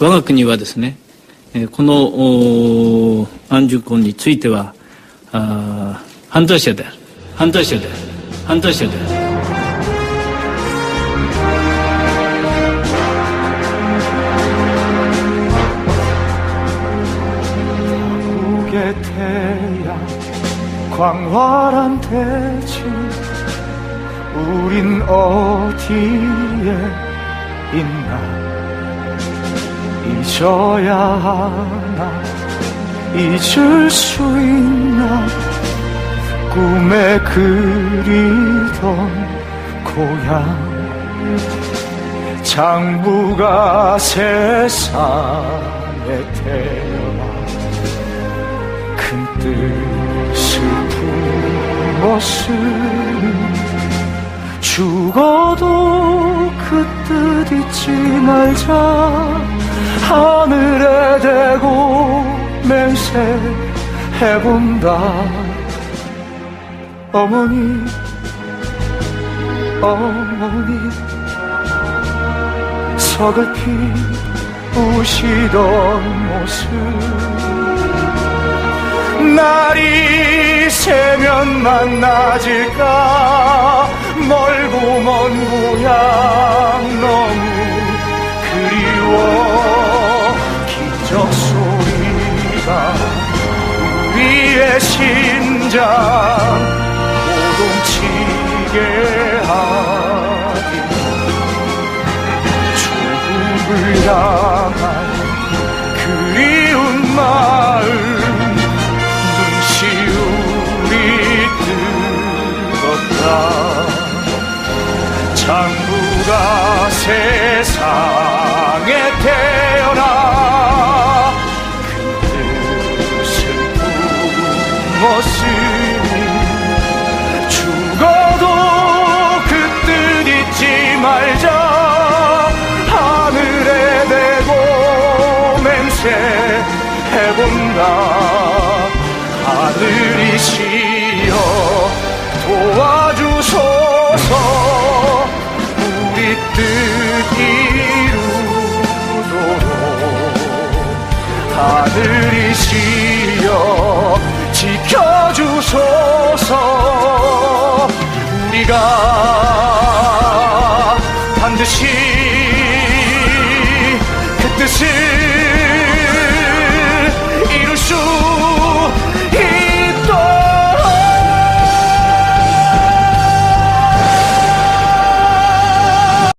我が国はですね、この安住君については、犯罪者である。犯罪者である。犯罪者である。광활 잊어야 하나? 잊을 수 있나? 꿈에 그리던 고향. 장부가 세상에 태어나 큰 뜻을 품었으니 죽어도 그 뜻 잊지 말자 하늘에 대고 맹세해본다. 어머니 어머니 서글피 우시던 모습. 날이 새면 만나질까? 멀고 먼 고향 너 우리의 심장 고동치게 하리 조국을 향한 그리운 마음 눈시울이 뜨겁다. 장부가 세상에 태 맹세해본다 하늘이시여 도와주소서. 우리 뜻 이루도록. 하늘이시여 지켜주소서. 우리가 반드시 show.